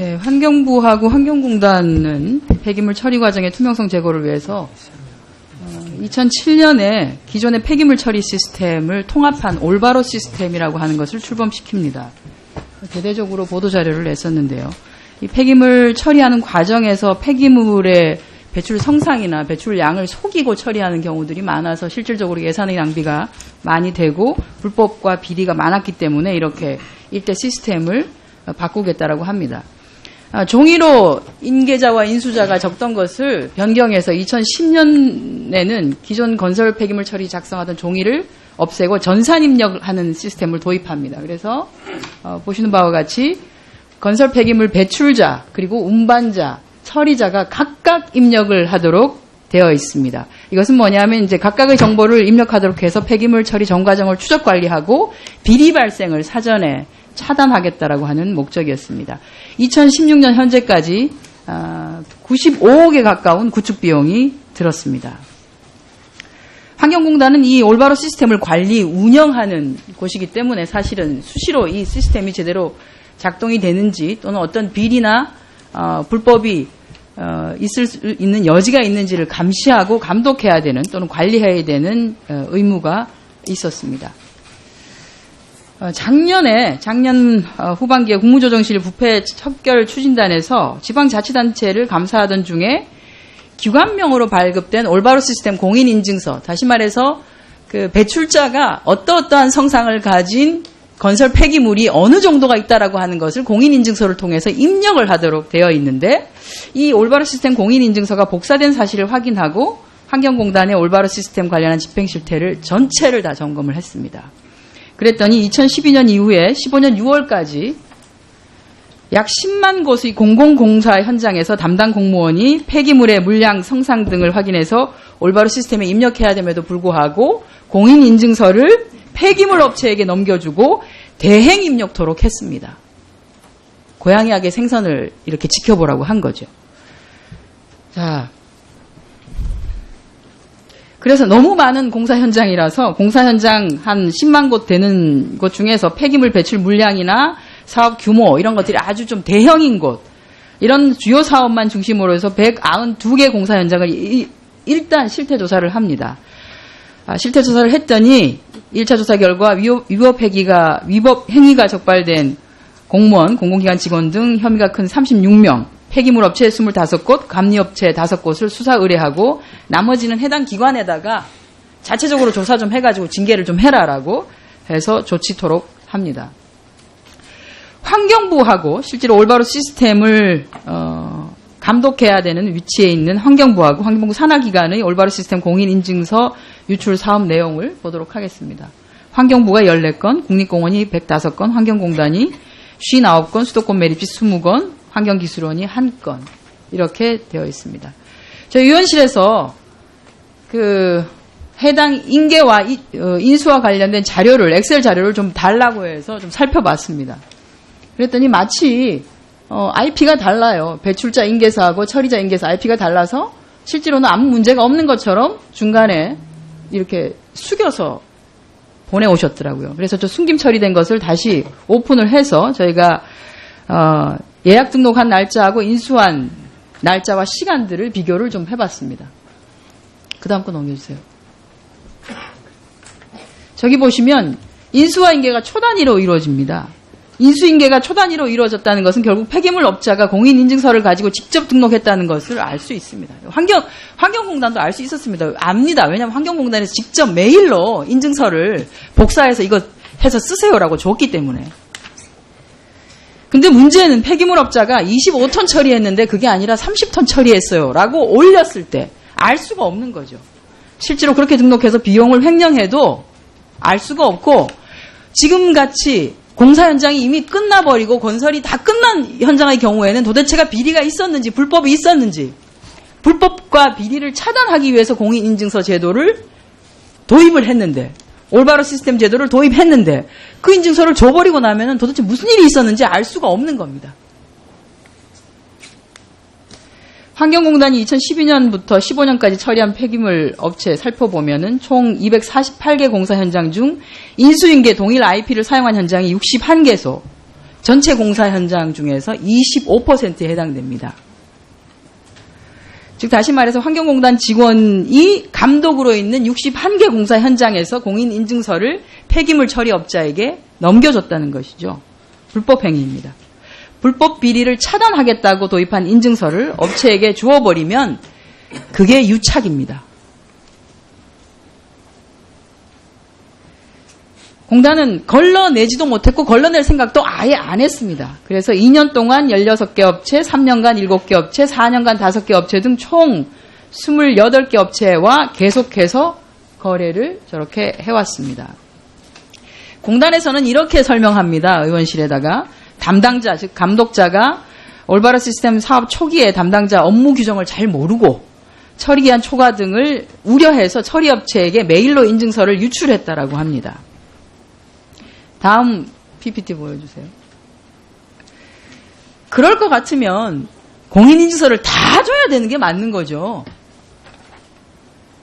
네, 환경부하고 환경공단은 폐기물 처리 과정의 투명성 제고를 위해서 2007년에 기존의 폐기물 처리 시스템을 통합한 올바로 시스템이라고 하는 것을 출범시킵니다. 대대적으로 보도 자료를 냈었는데요. 이 폐기물 처리하는 과정에서 폐기물의 배출 성상이나 배출 양을 속이고 처리하는 경우들이 많아서 실질적으로 예산의 낭비가 많이 되고 불법과 비리가 많았기 때문에 이렇게 일대 시스템을 바꾸겠다라고 합니다. 아, 종이로 인계자와 인수자가 적던 것을 변경해서 2010년에는 기존 건설 폐기물 처리 작성하던 종이를 없애고 전산 입력하는 시스템을 도입합니다. 그래서 어, 보시는 바와 같이 건설 폐기물 배출자 그리고 운반자, 처리자가 각각 입력을 하도록 되어 있습니다. 이것은 뭐냐면 이제 각각의 정보를 입력하도록 해서 폐기물 처리 전 과정을 추적 관리하고 비리 발생을 사전에 차단하겠다라고 하는 목적이었습니다. 2016년 현재까지 95억에 가까운 구축 비용이 들었습니다. 환경공단은 이 올바로 시스템을 관리, 운영하는 곳이기 때문에 사실은 수시로 이 시스템이 제대로 작동이 되는지 또는 어떤 비리나 어, 불법이 어, 있을 수 있는 여지가 있는지를 감시하고 감독해야 되는 또는 관리해야 되는 어, 의무가 있었습니다. 어, 작년에 작년 어, 후반기에 국무조정실 부패 척결 추진단에서 지방자치단체를 감사하던 중에 기관명으로 발급된 올바로 시스템 공인인증서 다시 말해서 그 배출자가 어떠어떠한 성상을 가진 건설 폐기물이 어느 정도가 있다라고 하는 것을 공인인증서를 통해서 입력을 하도록 되어 있는데 이 올바로 시스템 공인인증서가 복사된 사실을 확인하고 환경공단의 올바로 시스템 관련한 집행 실태를 전체를 다 점검을 했습니다. 그랬더니 2012년 이후에 15년 6월까지 약 10만 곳의 공공공사 현장에서 담당 공무원이 폐기물의 물량 성상 등을 확인해서 올바로 시스템에 입력해야 됨에도 불구하고 공인인증서를 폐기물 업체에게 넘겨주고 대행 입력토록 했습니다. 고양이학의 생선을 이렇게 지켜보라고 한 거죠. 자, 그래서 너무 많은 공사 현장이라서 공사 현장 한 10만 곳 되는 곳 중에서 폐기물 배출 물량이나 사업 규모 이런 것들이 아주 좀 대형인 곳 이런 주요 사업만 중심으로 해서 192개 공사 현장을 일단 실태 조사를 합니다. 아, 실태 조사를 했더니 1차 조사 결과 위법, 위법 행위가 위법 행위가 적발된 공무원, 공공기관 직원 등 혐의가 큰 36명, 폐기물 업체 25곳, 감리업체 5곳을 수사 의뢰하고 나머지는 해당 기관에다가 자체적으로 조사 좀 해가지고 징계를 좀 해라라고 해서 조치토록 합니다. 환경부하고 실제로 올바로 시스템을 어, 감독해야 되는 위치에 있는 환경부하고 환경부 산하기관의 올바로 시스템 공인인증서 유출 사업 내용을 보도록 하겠습니다. 환경부가 14건, 국립공원이 105건, 환경공단이 59건, 수도권 매립지 20건, 환경기술원이 1건 이렇게 되어 있습니다. 저희 의원실에서 그 해당 인계와 어, 인수와 관련된 자료를 엑셀 자료를 좀 달라고 해서 좀 살펴봤습니다. 그랬더니 마치 어, IP가 달라요. 배출자 인계사하고 처리자 인계사 IP가 달라서 실제로는 아무 문제가 없는 것처럼 중간에 이렇게 숙여서 보내오셨더라고요. 그래서 저 숨김 처리된 것을 다시 오픈을 해서 저희가 어, 예약 등록한 날짜하고 인수한 날짜와 시간들을 비교를 좀 해봤습니다. 그 다음 거 넘겨주세요. 저기 보시면 인수와 인계가 초단위로 이루어집니다. 인수인계가 초단위로 이루어졌다는 것은 결국 폐기물 업자가 공인인증서를 가지고 직접 등록했다는 것을 알 수 있습니다. 환경, 환경공단도 알 수 있었습니다. 압니다. 왜냐하면 환경공단에서 직접 메일로 인증서를 복사해서 이거 해서 쓰세요라고 줬기 때문에. 근데 문제는 폐기물 업자가 25톤 처리했는데 그게 아니라 30톤 처리했어요. 라고 올렸을 때 알 수가 없는 거죠. 실제로 그렇게 등록해서 비용을 횡령해도 알 수가 없고 지금 같이 공사 현장이 이미 끝나버리고 건설이 다 끝난 현장의 경우에는 도대체가 비리가 있었는지 불법이 있었는지 불법과 비리를 차단하기 위해서 공인인증서 제도를 도입을 했는데 올바로 시스템 제도를 도입했는데 그 인증서를 줘버리고 나면 도대체 무슨 일이 있었는지 알 수가 없는 겁니다. 환경공단이 2012년부터 15년까지 처리한 폐기물 업체 살펴보면은 총 248개 공사 현장 중 인수인계 동일 IP를 사용한 현장이 61개소, 전체 공사 현장 중에서 25%에 해당됩니다. 즉 다시 말해서 환경공단 직원이 감독으로 있는 61개 공사 현장에서 공인 인증서를 폐기물 처리업자에게 넘겨줬다는 것이죠. 불법 행위입니다. 불법 비리를 차단하겠다고 도입한 인증서를 업체에게 주어버리면 그게 유착입니다. 공단은 걸러내지도 못했고 걸러낼 생각도 아예 안 했습니다. 그래서 2년 동안 16개 업체, 3년간 7개 업체, 4년간 5개 업체 등 총 28개 업체와 계속해서 거래를 저렇게 해왔습니다. 공단에서는 이렇게 설명합니다. 의원실에다가 담당자, 즉 감독자가 올바라 시스템 사업 초기에 담당자 업무 규정을 잘 모르고 처리기한 초과 등을 우려해서 처리업체에게 메일로 인증서를 유출했다라고 합니다. 다음 PPT 보여주세요. 그럴 것 같으면 공인인증서를 다 줘야 되는 게 맞는 거죠.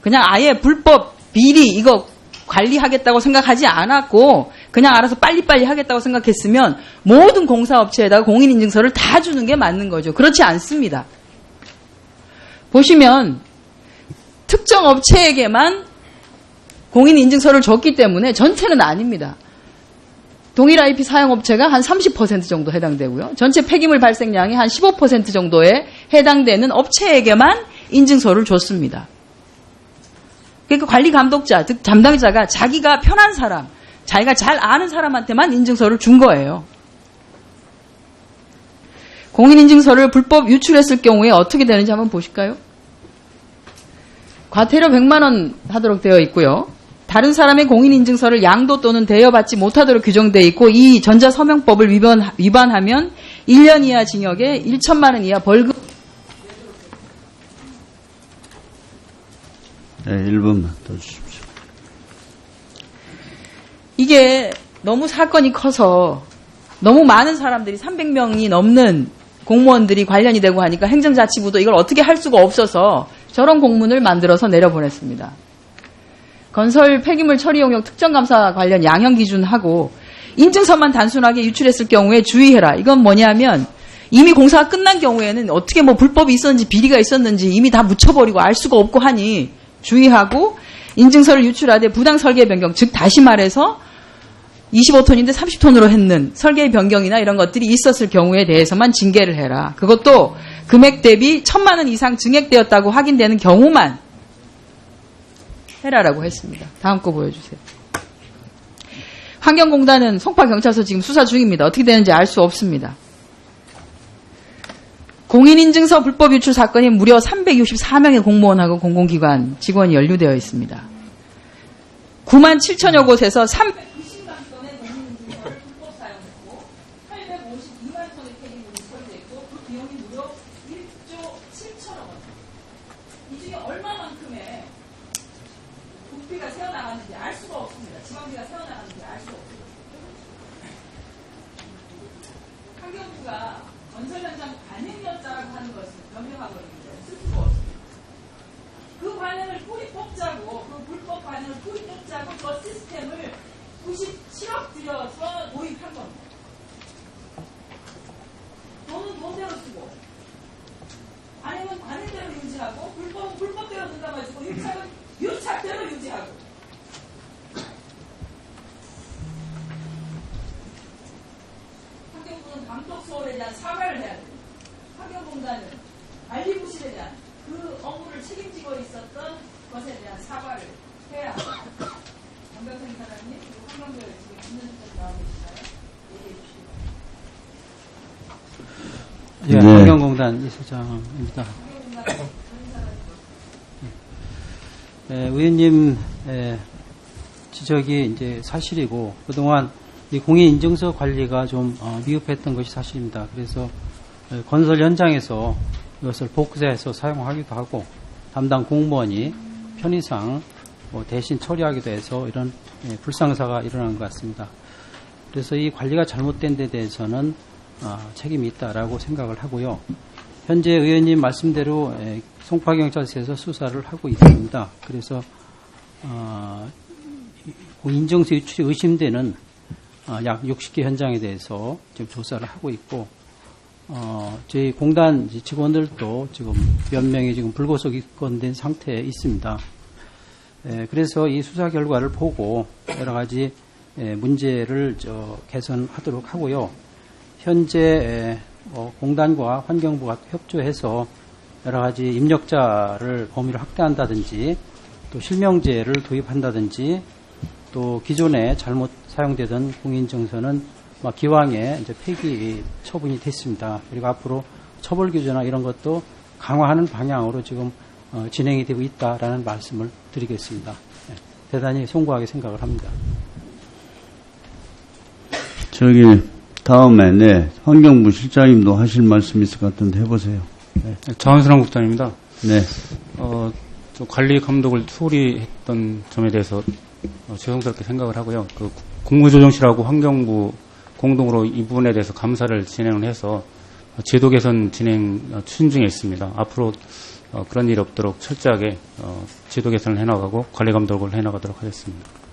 그냥 아예 불법 비리 이거 관리하겠다고 생각하지 않았고 그냥 알아서 빨리빨리 하겠다고 생각했으면 모든 공사업체에다가 공인인증서를 다 주는 게 맞는 거죠. 그렇지 않습니다. 보시면 특정 업체에게만 공인인증서를 줬기 때문에 전체는 아닙니다. 동일 IP 사용 업체가 한 30% 정도 해당되고요. 전체 폐기물 발생량이 한 15% 정도에 해당되는 업체에게만 인증서를 줬습니다. 그러니까 관리 감독자, 즉 담당자가 자기가 편한 사람, 자기가 잘 아는 사람한테만 인증서를 준 거예요. 공인인증서를 불법 유출했을 경우에 어떻게 되는지 한번 보실까요? 과태료 100만 원 하도록 되어 있고요. 다른 사람의 공인인증서를 양도 또는 대여받지 못하도록 규정되어 있고 이 전자서명법을 위반, 위반하면 1년 이하 징역에 1천만 원 이하 벌금 네, 1분만 더 주십시오. 이게 너무 사건이 커서 너무 많은 사람들이 300명이 넘는 공무원들이 관련이 되고 하니까 행정자치부도 이걸 어떻게 할 수가 없어서 저런 공문을 만들어서 내려보냈습니다. 건설 폐기물 처리 용역 특정 감사 관련 양형 기준하고 인증서만 단순하게 유출했을 경우에 주의해라. 이건 뭐냐면 이미 공사가 끝난 경우에는 어떻게 뭐 불법이 있었는지 비리가 있었는지 이미 다 묻혀버리고 알 수가 없고 하니 주의하고 인증서를 유출하되 부당 설계 변경, 즉 다시 말해서 25톤인데 30톤으로 했는 설계 변경이나 이런 것들이 있었을 경우에 대해서만 징계를 해라. 그것도 금액 대비 천만 원 이상 증액되었다고 확인되는 경우만 해라라고 했습니다. 다음 거 보여주세요. 환경공단은 송파경찰서 지금 수사 중입니다. 어떻게 되는지 알 수 없습니다. 공인인증서 불법 유출 사건이 무려 364명의 공무원하고 공공기관 직원이 연루되어 있습니다. 9만 7천여 곳에서 3 부피가 새어나갔는지 알 수가 없습니다. 지방비가 새어나갔는지 알 수가 없습니다. 환경부가 건설 현장 관행이었다고 하는 것은 변명하거든요. 쓸 수가 없습니다. 그 관행을 뿌리 뽑자고, 그 불법 관행을 뿌리 뽑자고 그 시스템을 97억 들여서 도입한 겁니다. 돈은 돈대로 쓰고, 관행은 관행대로 유지하고, 불법은 불법대로 등감해주고, 유착은 유착대로 유지하고. 환경부는 감독소에 대한 사과를 해야 됩니다. 환경공단은 관리부실에 대한 그 업무를 책임지고 있었던 것에 대한 사과를 해야 합니다. 정병생 사장님, 그리고 환경부 지금 있는 분 나와 계시나요? 얘기해 주시기 바랍니다. 예, 네. 환경공단 이사장입니다. 예, 의원님 예, 지적이 이제 사실이고 그동안 이 공인인증서 관리가 좀 어, 미흡했던 것이 사실입니다. 그래서 예, 건설 현장에서 이것을 복사해서 사용하기도 하고 담당 공무원이 편의상 뭐 대신 처리하기도 해서 이런 예, 불상사가 일어난 것 같습니다. 그래서 이 관리가 잘못된 데 대해서는 아, 책임이 있다라고 생각을 하고요. 현재 의원님 말씀대로 에, 송파경찰서에서 수사를 하고 있습니다. 그래서 어, 이 인정서 유출이 의심되는 어, 약 60개 현장에 대해서 지금 조사를 하고 있고 어, 저희 공단 직원들도 지금 몇 명이 지금 불구속 입건된 상태에 있습니다. 에, 그래서 이 수사 결과를 보고 여러 가지 에, 문제를 저 개선하도록 하고요. 현재 에, 뭐 공단과 환경부가 협조해서 여러 가지 입력자를 범위를 확대한다든지 또 실명제를 도입한다든지 또 기존에 잘못 사용되던 공인증서는 막 기왕에 이제 폐기 처분이 됐습니다. 그리고 앞으로 처벌 규제나 이런 것도 강화하는 방향으로 지금 어, 진행이 되고 있다라는 말씀을 드리겠습니다. 네, 대단히 송구하게 생각을 합니다. 저기 다음에 네 환경부 실장님도 하실 말씀 있을 것 같은데 해보세요. 장한순환 국장입니다. 네. 어, 좀 관리 감독을 소홀히 했던 점에 대해서 어, 죄송스럽게 생각을 하고요. 그 공무조정실하고 환경부 공동으로 이 부분에 대해서 감사를 진행을 해서 어, 제도 개선 진행 어, 추진 중에 있습니다. 앞으로 어, 그런 일이 없도록 철저하게 어, 제도 개선을 해나가고 관리 감독을 해나가도록 하겠습니다.